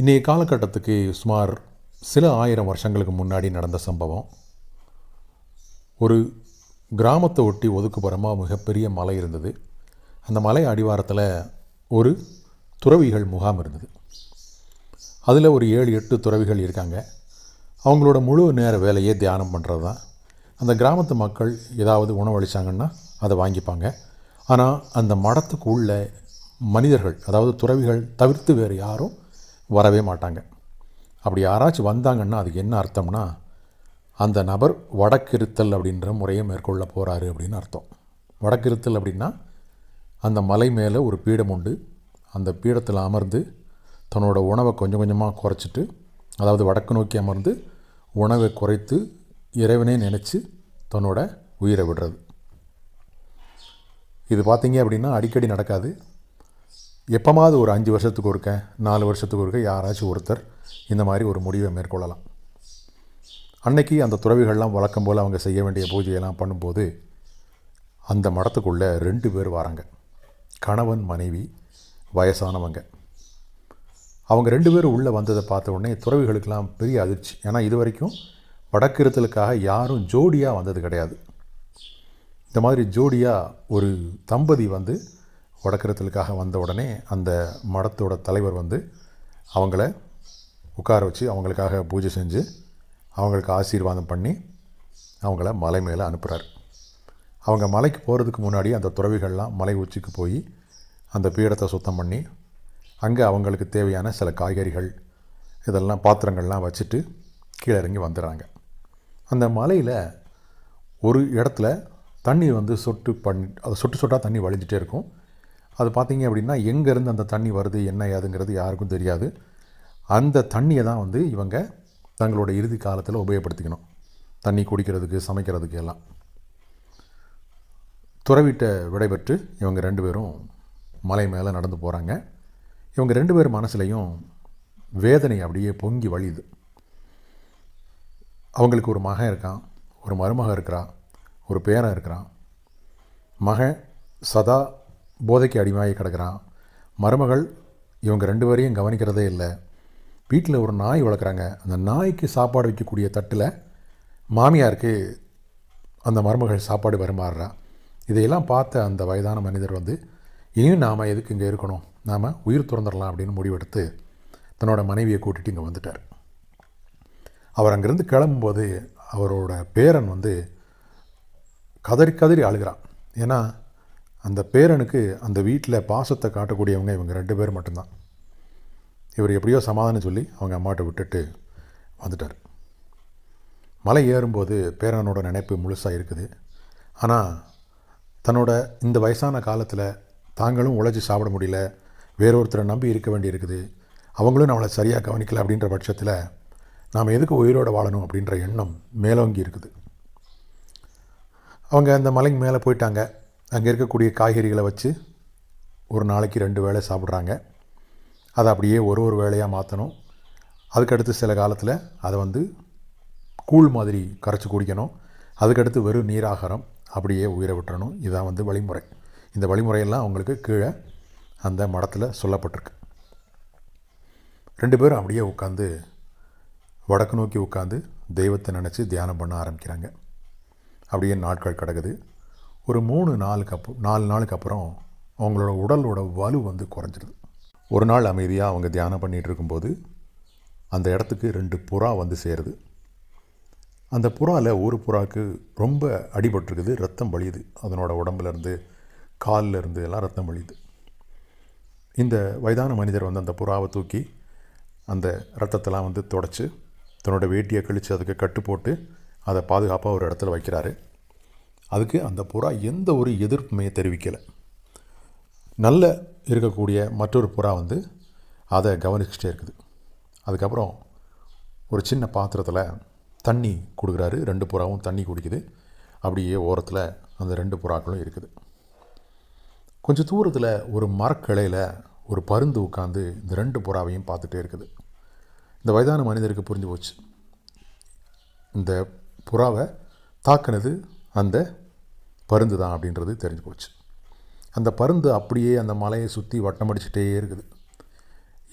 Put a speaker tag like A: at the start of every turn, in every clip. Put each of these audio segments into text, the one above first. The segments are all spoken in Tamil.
A: இன்றைய காலகட்டத்துக்கு சுமார் சில ஆயிரம் வருஷங்களுக்கு முன்னாடி நடந்த சம்பவம். ஒரு கிராமத்தை ஒட்டி ஒதுக்குப்புறமாக மிகப்பெரிய மலை இருந்தது. அந்த மலை அடிவாரத்தில் ஒரு துறவிகள் முகாம் இருந்தது. அதில் ஒரு ஏழு எட்டு துறவிகள் இருக்காங்க. அவங்களோட முழு நேர வேலையே தியானம் பண்ணுறது தான் அந்த கிராமத்து மக்கள் ஏதாவது உணவளிச்சாங்கன்னா அதை வாங்கிப்பாங்க. ஆனால் அந்த மடத்துக்கு உள்ள மனிதர்கள் அதாவது துறவிகள் தவிர்த்து வேறு யாரும் வரவே மாட்டாங்க. அப்படி யாராச்சும் வந்தாங்கன்னா அதுக்கு என்ன அர்த்தம்னா அந்த நபர் வடக்கிருத்தல் அப்படின்ற முறையை மேற்கொள்ள போகிறாரு அப்படின்னு அர்த்தம். வடக்கிருத்தல் அப்படின்னா அந்த மலை மேலே ஒரு பீடம் உண்டு. அந்த பீடத்தில் அமர்ந்து தன்னோட உணவை கொஞ்சம் கொஞ்சமாக குறைச்சிட்டு அதாவது வடக்கு நோக்கி அமர்ந்து உணவை குறைத்து இறைவனே நினச்சி தன்னோட உயிரை விடுறது. இது பார்த்தீங்க அப்படின்னா அடிக்கடி நடக்காது. எப்போமாவது ஒரு அஞ்சு வருஷத்துக்கு ஒருக்க நாலு வருஷத்துக்கு ஒருக்க யாராச்சும் ஒருத்தர் இந்த மாதிரி ஒரு முடிவை மேற்கொள்ளலாம். அன்னைக்கு அந்த துறவிகள்லாம் வழக்கம் போல் அவங்க செய்ய வேண்டிய பூஜையெல்லாம் பண்ணும்போது அந்த மடத்துக்குள்ளே ரெண்டு பேர் வராங்க. கணவன் மனைவி வயசானவங்க. அவங்க ரெண்டு பேரும் உள்ளே வந்ததை பார்த்த உடனே துறவிகளுக்கெல்லாம் பெரிய அதிர்ச்சி. ஏன்னா இது வரைக்கும் வடக்கிருத்தலுக்காக யாரும் ஜோடியாக வந்தது கிடையாது. இந்த மாதிரி ஜோடியாக ஒரு தம்பதி வந்து வடக்கிருத்தலுக்காக வந்த உடனே அந்த மடத்தோட தலைவர் வந்து அவங்கள உட்கார வச்சு அவங்களுக்காக பூஜை செஞ்சு அவங்களுக்கு ஆசீர்வாதம் பண்ணி அவங்கள மலை மேலே அனுப்புகிறார் அவங்க மலைக்கு போகிறதுக்கு முன்னாடி அந்த துறவிகள்லாம் மலை உச்சிக்கு போய் அந்த பீடத்தை சுத்தம் பண்ணி அங்கே அவங்களுக்கு தேவையான சில காய்கறிகள் இதெல்லாம் பாத்திரங்கள்லாம் வச்சுட்டு கீழே இறங்கி வந்துடுறாங்க. அந்த மலையில் ஒரு இடத்துல தண்ணி வந்து சொட்டு பண் அது சொட்டு சொட்டாக தண்ணி வழிஞ்சிட்டே இருக்கும். அது பார்த்தீங்க அப்படின்னா எங்கேருந்து அந்த தண்ணி வருது என்ன ஏதுங்கிறது யாருக்கும் தெரியாது. அந்த தண்ணியை தான் வந்து இவங்க தங்களோட இறுதி காலத்தில் உபயோகப்படுத்திக்கணும். தண்ணி குடிக்கிறதுக்கு சமைக்கிறதுக்கு எல்லாம். துறவிட்ட விடைபெற்று இவங்க ரெண்டு பேரும் மலை மேலே நடந்து போகிறாங்க இவங்க ரெண்டு பேர் மனசுலையும் வேதனை அப்படியே பொங்கி வழியுது. அவங்களுக்கு ஒரு மகன் இருக்கான் ஒரு மருமகன் இருக்கிறா ஒரு பேரன் இருக்கிறான். மகன் சதா போதைக்கு அடிமையாகி கிடக்கிறான். மருமகள் இவங்க ரெண்டு பேரையும் கவனிக்கிறதே இல்லை. வீட்டில் ஒரு நாய் வளர்க்குறாங்க. அந்த நாய்க்கு சாப்பாடு வைக்கக்கூடிய தட்டில் மாமியாருக்கு அந்த மருமகள் சாப்பாடு பரிமாறுறா. இதையெல்லாம் பார்த்த அந்த வயதான மனிதர் வந்து இனியும் நாம் எதுக்கு இங்கே இருக்கணும்? நாம் உயிர் துறந்துடலாம் அப்படின்னு முடிவெடுத்து தன்னோட மனைவியை கூட்டிகிட்டு இங்கே வந்துட்டார். அவர் அங்கேருந்து கிளம்பும்போது அவரோட பேரன் வந்து கதறி கதறி அழுகிறான். ஏன்னா அந்த பேரனுக்கு அந்த வீட்டில் பாசத்தை காட்டக்கூடியவங்க இவங்க ரெண்டு பேர் மட்டும்தான். இவர் எப்படியோ சமாதானம் சொல்லி அவங்க அம்மாட்ட விட்டுட்டு வந்துட்டார். மலை ஏறும்போது பேரனோட நினைப்பு முழுசாக இருக்குது. ஆனால் தன்னோட இந்த வயசான காலத்தில் தாங்களும் உழைச்சி சாப்பிட முடியல வேறொருத்தரை நம்பி இருக்க வேண்டியிருக்குது அவங்களும் நம்மளை சரியாக கவனிக்கல அப்படின்ற பட்சத்தில் நாம் எதுக்கு உயிரோடு வாழணும் அப்படின்ற எண்ணம் மேலோங்கி இருக்குது. அவங்க அந்த மலைக்கு மேலே போயிட்டாங்க. அங்கே இருக்கக்கூடிய காய்கறிகளை வச்சு ஒரு நாளைக்கு ரெண்டு வேளை சாப்பிட்றாங்க. அதை அப்படியே ஒரு ஒரு வேலையாக மாற்றணும் அதுக்கடுத்து சில காலத்தில் அதை வந்து கூழ் மாதிரி கரைச்சி குடிக்கணும். அதுக்கடுத்து வெறும் நீராகாரம் அப்படியே உயிரை விட்டுறணும். இதுதான் வந்து வழிமுறை. இந்த வழிமுறையெல்லாம் அவங்களுக்கு கீழே அந்த மடத்தில் சொல்லப்பட்டிருக்கு. ரெண்டு பேரும் அப்படியே உட்காந்து வடக்கு நோக்கி உட்காந்து தெய்வத்தை நினச்சி தியானம் பண்ண ஆரம்பிக்கிறாங்க. அப்படியே நாட்கள் கிடக்குது. ஒரு மூணு நாளுக்கு அப்பு நாலு நாளுக்கு அப்புறம் அவங்களோட உடலோட வலு வந்து குறைஞ்சிருது. ஒரு நாள் அமைதியாக அவங்க தியானம் பண்ணிகிட்டு இருக்கும்போது அந்த இடத்துக்கு ரெண்டு புறா வந்து சேருது. அந்த புறாவில் ஒரு புறாவுக்கு ரொம்ப அடிபட்டிருக்குது ரத்தம் வழியுது அதனோட உடம்புலேருந்து காலில் இருந்து எல்லாம் ரத்தம் வழியுது இந்த வயதான மனிதர் வந்து அந்த புறாவை தூக்கி அந்த ரத்தத்தெல்லாம் வந்து தொடச்சி தன்னோட வேட்டியை கழித்து அதுக்கு கட்டு போட்டு அதை பாதுகாப்பாக ஒரு இடத்துல வைக்கிறாரு. அதுக்கு அந்த புறா எந்த ஒரு எதிர்ப்புமே தெரிவிக்கலை. நல்ல இருக்கக்கூடிய மற்றொரு புறா வந்து அதை கவனிச்சுட்டே இருக்குது. அதுக்கப்புறம் ஒரு சின்ன பாத்திரத்தில் தண்ணி கொடுக்குறாரு. ரெண்டு புறாவும் தண்ணி குடிக்குது. அப்படியே ஓரத்தில் அந்த ரெண்டு புறாக்களும் இருக்குது. கொஞ்சம் தூரத்தில் ஒரு மரக்கிளையில் ஒரு பருந்து உட்காந்து இந்த ரெண்டு புறாவையும் பார்த்துட்டே இருக்குது. இந்த வயதான மனிதருக்கு புரிஞ்சு போச்சு. இந்த புறாவை தாக்குனது அந்த பருந்து தான் அப்படின்றது தெரிஞ்சு போச்சு. அந்த பருந்து அப்படியே அந்த மலையை சுற்றி வட்டம் அடிச்சுட்டே இருக்குது.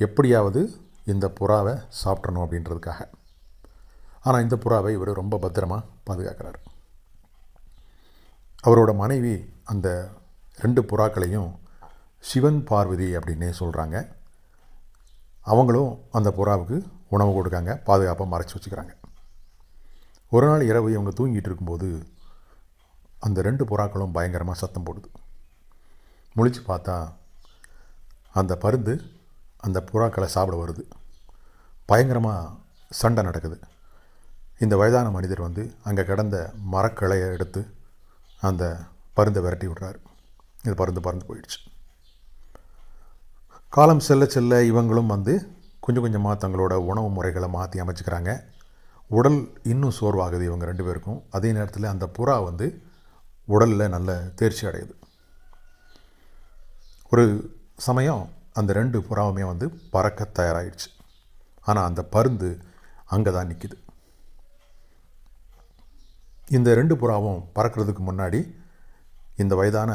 A: எப்படியாவது இந்த புறாவை சாப்பிட்றணும் அப்படின்றதுக்காக. ஆனால் இந்த புறாவை இவர் ரொம்ப பத்திரமா பாதுகாக்கிறார். அவரோட மனைவி அந்த ரெண்டு புறாக்களையும் சிவன் பார்வதி அப்படின்னே சொல்கிறாங்க அவங்களும் அந்த புறாவுக்கு உணவு கொடுக்காங்க பாதுகாப்பாக மறைச்சி வச்சுக்கிறாங்க. ஒரு நாள் இரவு இவங்க தூங்கிட்டு இருக்கும்போது அந்த ரெண்டு புறாக்களும் பயங்கரமாக சத்தம் போடுது. முழிச்சு பார்த்தா அந்த பருந்து அந்த புறாக்களை சாப்பிட வருது. பயங்கரமாக சண்டை நடக்குது. இந்த வயதான மனிதர் வந்து அங்கே கிடந்த மரக்கிளையை எடுத்து அந்த பருந்தை விரட்டி விடுறாரு. இது பருந்து பறந்து போயிடுச்சு. காலம் செல்ல செல்ல இவங்களும் வந்து கொஞ்சம் கொஞ்சமாக தங்களோட உணவு முறைகளை மாற்றி அமைச்சுக்கிறாங்க. உடல் இன்னும் சோர்வாகுது இவங்க ரெண்டு பேருக்கும். அதே நேரத்தில் அந்த புறா வந்து உடலில் நல்ல தேர்ச்சி அடையுது. ஒரு சமயம் அந்த ரெண்டு புறாவுமே வந்து பறக்க தயாராகிடுச்சு ஆனால் அந்த பருந்து அங்கே தான் நிற்கிது இந்த ரெண்டு புறாவும் பறக்கிறதுக்கு முன்னாடி இந்த வயதான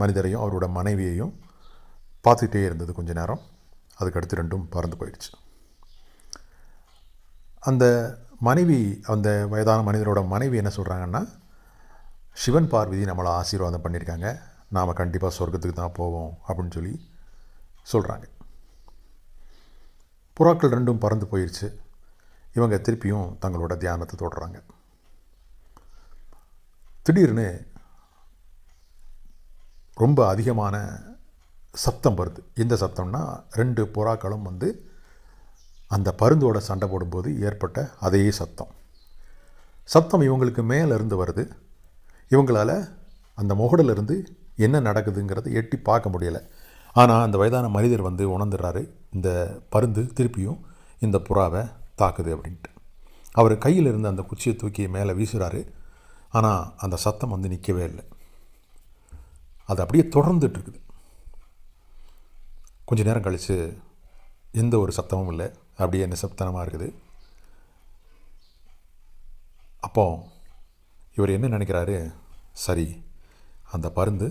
A: மனிதரையும் அவரோட மனைவியையும் பார்த்துக்கிட்டே இருந்தது கொஞ்ச நேரம். அதுக்கடுத்து ரெண்டும் பறந்து போயிடுச்சு. அந்த மனைவி அந்த வயதான மனிதரோட மனைவி என்ன சொல்கிறாங்கன்னா சிவன் பார்வதி நம்மளை ஆசீர்வாதம் பண்ணியிருக்காங்க. நாம் கண்டிப்பாக சொர்க்கத்துக்கு தான் போவோம் அப்படின்னு சொல்லி சொல்கிறாங்க புறாக்கள் ரெண்டும் பறந்து போயிடுச்சு இவங்க திருப்பியும் தங்களோட தியானத்தை தொடர்றாங்க. திடீர்னு ரொம்ப அதிகமான சத்தம் வருது. எந்த சத்தம்னா ரெண்டு புறாக்களும் வந்து அந்த பருந்தோட சண்டை போடும்போது ஏற்பட்ட அதே சத்தம் சத்தம் இவங்களுக்கு மேலேருந்து வருது. இவங்களால் அந்த முகடிலிருந்து என்ன நடக்குதுங்கிறத எட்டி பார்க்க முடியலை. ஆனால் அந்த வயதான மனிதர் வந்து உணர்ந்துடுறாரு இந்த பருந்து திருப்பியும் இந்த புறாவை தாக்குது அப்படின்ட்டு. அவர் கையில் இருந்து அந்த குச்சியை தூக்கி மேலே வீசுகிறாரு ஆனால் அந்த சத்தம் வந்து நிற்கவே இல்லை. அது அப்படியே தொடர்ந்துட்டுருக்குது. கொஞ்ச நேரம் கழித்து எந்த ஒரு சத்தமும் இல்லை. அப்படியே நிசப்தனமாக இருக்குது. அப்போ இவர் என்ன நினைக்கிறாரு? சரி அந்த பருந்து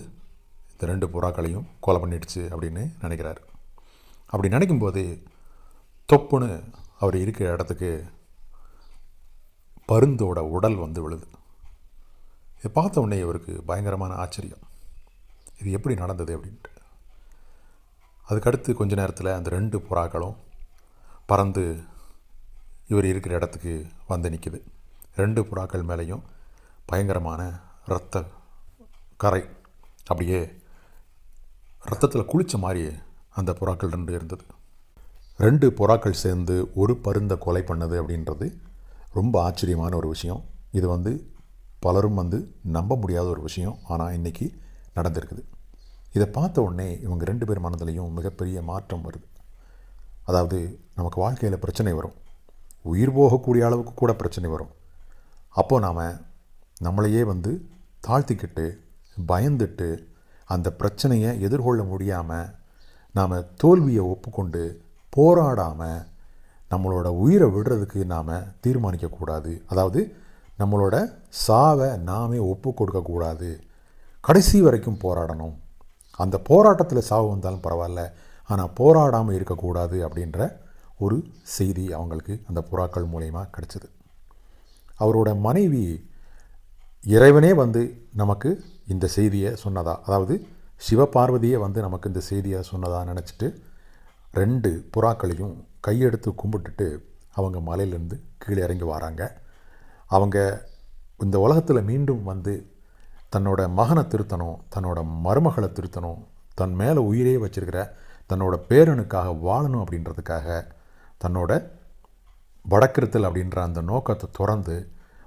A: இந்த ரெண்டு புறாக்களையும் கொலை பண்ணிடுச்சு அப்படின்னு நினைக்கிறாரு. அப்படி நினைக்கும்போது தொப்புன்னு அவர் இருக்கிற இடத்துக்கு பருந்தோட உடல் வந்து விழுது. இதை பார்த்த உடனே இவருக்கு பயங்கரமான ஆச்சரியம். இது எப்படி நடந்தது அப்படின்ட்டு. அதுக்கடுத்து கொஞ்ச நேரத்தில் அந்த ரெண்டு புறாக்களும் பறந்து இவர் இருக்கிற இடத்துக்கு வந்து நிற்கிது ரெண்டு புறாக்கள் மேலேயும் பயங்கரமான இரத்த கரை அப்படியே ரத்தத்தில் குளித்த மாதிரி அந்த புறாக்கள் ரெண்டு இருந்தது. ரெண்டு புறாக்கள் சேர்ந்து ஒரு பருந்தை கொலை பண்ணது அப்படின்றது ரொம்ப ஆச்சரியமான ஒரு விஷயம். இது வந்து பலரும் வந்து நம்ப முடியாத ஒரு விஷயம். ஆனால் இன்றைக்கி நடந்திருக்குது. இதை பார்த்த உடனே இவங்க ரெண்டு பேர் மனதிலையும் மிகப்பெரிய மாற்றம் வருது. அதாவது நமக்கு வாழ்க்கையில் பிரச்சனை வரும். உயிர் போகக்கூடிய அளவுக்கு கூட பிரச்சனை வரும். அப்போது நாம் நம்மளையே வந்து தாழ்த்திக்கிட்டு பயந்துட்டு அந்த பிரச்சனையை எதிர்கொள்ள முடியாமல் நாம் தோல்வியை ஒப்புக்கொண்டு போராடாமல் நம்மளோட உயிரை விடுறதுக்கு நாம் தீர்மானிக்கக்கூடாது அதாவது நம்மளோட சாவை நாமே ஒப்பு கொடுக்கக்கூடாது கடைசி வரைக்கும் போராடணும். அந்த போராட்டத்தில் சாவு வந்தாலும் பரவாயில்ல. ஆனால் போராடாமல் இருக்கக்கூடாது அப்படின்ற ஒரு செய்தி அவங்களுக்கு அந்த புறாக்கள் மூலயமா கிடச்சிது. அவரோட மனைவி இறைவனே வந்து நமக்கு இந்த செய்தியை சொன்னதா? அதாவது சிவபார்வதியே வந்து நமக்கு இந்த செய்தியை சொன்னதா நினச்சிட்டு ரெண்டு புறாக்களையும் கையெடுத்து கும்பிட்டுட்டு அவங்க மலையிலேருந்து கீழே இறங்கி வராங்க. அவங்க இந்த உலகத்தில் மீண்டும் வந்து தன்னோட மகனை திருத்தணும் தன்னோட மருமகளை திருத்தணும் தன் மேலே உயிரே வச்சிருக்கிற தன்னோட பேரனுக்காக வாழணும் அப்படின்றதுக்காக தன்னோட வடக்கிருத்தல் அப்படின்ற அந்த நோக்கத்தை துறந்து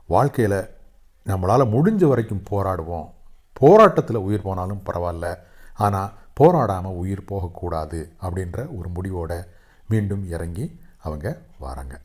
A: வாழ்க்கையில் நம்மளால் முடிஞ்ச வரைக்கும் போராடுவோம். போராட்டத்தில் உயிர் போனாலும் பரவாயில்ல. ஆனால் போராடாமல் உயிர் போகக்கூடாது அப்படின்ற ஒரு முடிவோடு மீண்டும் இறங்கி அவங்க வராங்க.